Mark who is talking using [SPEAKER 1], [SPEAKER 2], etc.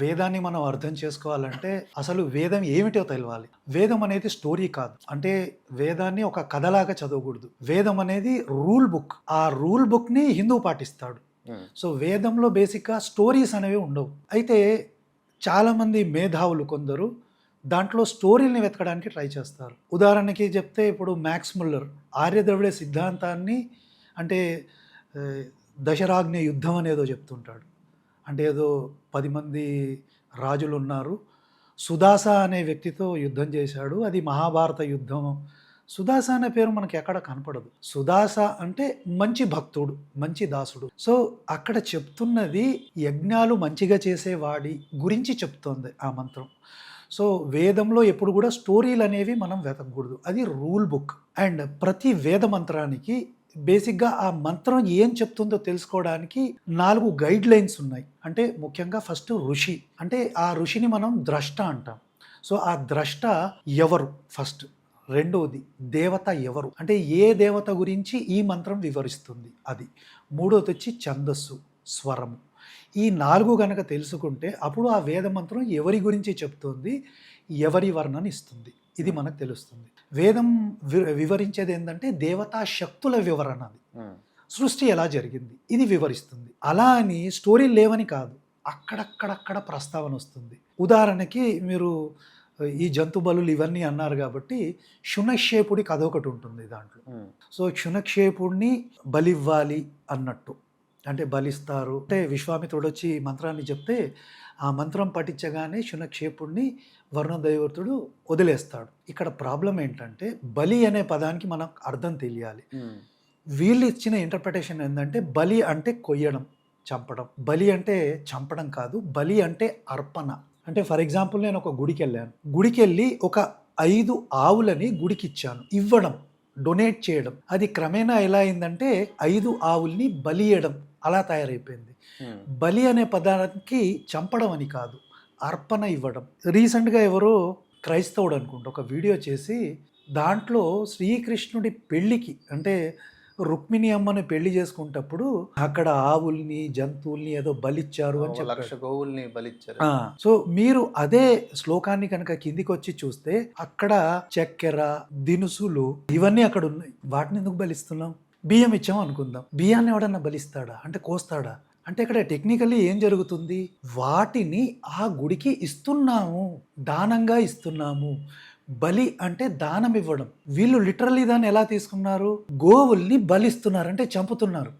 [SPEAKER 1] వేదాన్ని మనం అర్థం చేసుకోవాలంటే అసలు వేదం ఏమిటో తెలవాలి. వేదం అనేది స్టోరీ కాదు. అంటే వేదాన్ని ఒక కథలాగా చదవకూడదు. వేదం అనేది రూల్ బుక్. ఆ రూల్ బుక్ని హిందూ పాటిస్తాడు. సో వేదంలో బేసిక్గా స్టోరీస్ అనేవి ఉండవు. అయితే చాలామంది మేధావులు కొందరు దాంట్లో స్టోరీని వెతకడానికి ట్రై చేస్తారు. ఉదాహరణకి చెప్తే ఇప్పుడు మ్యాక్స్ ముల్లర్ ఆర్యద్రవిడ సిద్ధాంతాన్ని అంటే దశరాజ్ఞ యుద్ధం అనేదో చెప్తుంటాడు. అంటే ఏదో పది మంది రాజులు ఉన్నారు సుదాస అనే వ్యక్తితో యుద్ధం చేశాడు. అది మహాభారత యుద్ధం. సుదాస అనే పేరు మనకి ఎక్కడ కనపడదు. సుదాస అంటే మంచి భక్తుడు మంచి దాసుడు. సో అక్కడ చెప్తున్నది యజ్ఞాలు మంచిగా చేసేవాడి గురించి చెప్తోంది ఆ మంత్రం. సో వేదంలో ఎప్పుడు కూడా స్టోరీలు అనేవి మనం వెతకూడదు అది రూల్ బుక్. అండ్ ప్రతి వేద మంత్రానికి బేసిక్గా ఆ మంత్రం ఏం చెప్తుందో తెలుసుకోవడానికి నాలుగు గైడ్ లైన్స్ ఉన్నాయి. అంటే ముఖ్యంగా ఫస్ట్ ఋషి. అంటే ఆ ఋషిని మనం ద్రష్ట అంటాం. సో ఆ ద్రష్ట ఎవరు? ఫస్ట్ రెండవది దేవత ఎవరు? అంటే ఏ దేవత గురించి ఈ మంత్రం వివరిస్తుంది? అది. మూడోది వచ్చి ఛందస్సు స్వరము. ఈ నాలుగు గనక తెలుసుకుంటే అప్పుడు ఆ వేద మంత్రం ఎవరి గురించి చెప్తుంది? ఎవరి వర్ణన ఇస్తుంది? ఇది మనకు తెలుస్తుంది. వేదం వి- వివరించేది ఏంటంటే దేవతా శక్తుల వివరణ అది. సృష్టి ఎలా జరిగింది? ఇది వివరిస్తుంది. అలా అని స్టోరీ లేవని కాదు. అక్కడక్కడక్కడ ప్రస్తావన వస్తుంది. ఉదాహరణకి మీరు ఈ జంతు బలులు ఇవన్నీ అన్నారు కాబట్టి శునక్షేపుడి కథ ఒకటి ఉంటుంది దాంట్లో. సో క్షుణక్షేపుడిని బలివ్వాలి అన్నట్టు. అంటే బలిస్తారు. అంటే విశ్వామిత్రుడు వచ్చి మంత్రాన్ని చెప్తే ఆ మంత్రం పఠించగానే శునక్షేపుడిని వరుణదైవతుడు వదిలేస్తాడు. ఇక్కడ ప్రాబ్లం ఏంటంటే బలి అనే పదానికి మనకు అర్థం తెలియాలి. వీళ్ళు ఇచ్చిన ఇంటర్ప్రిటేషన్ ఏంటంటే బలి అంటే కొయ్యడం చంపడం. బలి అంటే చంపడం కాదు బలి అంటే అర్పణ. అంటే ఫర్ ఎగ్జాంపుల్ నేను ఒక గుడికి వెళ్ళాను. గుడికి వెళ్ళి ఒక ఐదు ఆవులని గుడికి ఇచ్చాను. ఇవ్వడం డొనేట్ చేయడం. అది క్రమేణా ఎలా అయిందంటే ఐదు ఆవుల్ని బలియడం. అలా తయారైపోయింది. బలి అనే పదానికి చంపడం అని కాదు అర్పణ ఇవ్వడం. రీసెంట్గా ఎవరో క్రైస్తవుడు అనుకుంటా ఒక వీడియో చేసి దాంట్లో శ్రీకృష్ణుడి పెళ్ళికి అంటే రుక్మిణి అమ్మని పెళ్ళి చేసుకుంటప్పుడు అక్కడ ఆవుల్ని జంతువుల్ని ఏదో బలిచ్చారు అని
[SPEAKER 2] లక్ష గోవుల్ని బలిచ్చారు.
[SPEAKER 1] సో మీరు అదే శ్లోకాన్ని కనుక కిందికి వచ్చి చూస్తే అక్కడ చక్కెర దినుసులు ఇవన్నీ అక్కడ ఉన్నాయి. వాటిని ఎందుకు బలిస్తున్నాం? బియ్యం ఇచ్చాం అనుకుందాం. బియ్యాన్ని ఎవడన్నా బలిస్తాడా? అంటే కోస్తాడా? అంటే ఇక్కడ టెక్నికల్లీ ఏం జరుగుతుంది? వాటిని ఆ గుడికి ఇస్తున్నాము. దానంగా ఇస్తున్నాము. బలి అంటే దానం ఇవ్వడం. వీళ్ళు లిటరలీ దాన్ని ఎలా తీసుకున్నారు? గోవుల్ని బలిస్తున్నారు అంటే చంపుతున్నారు.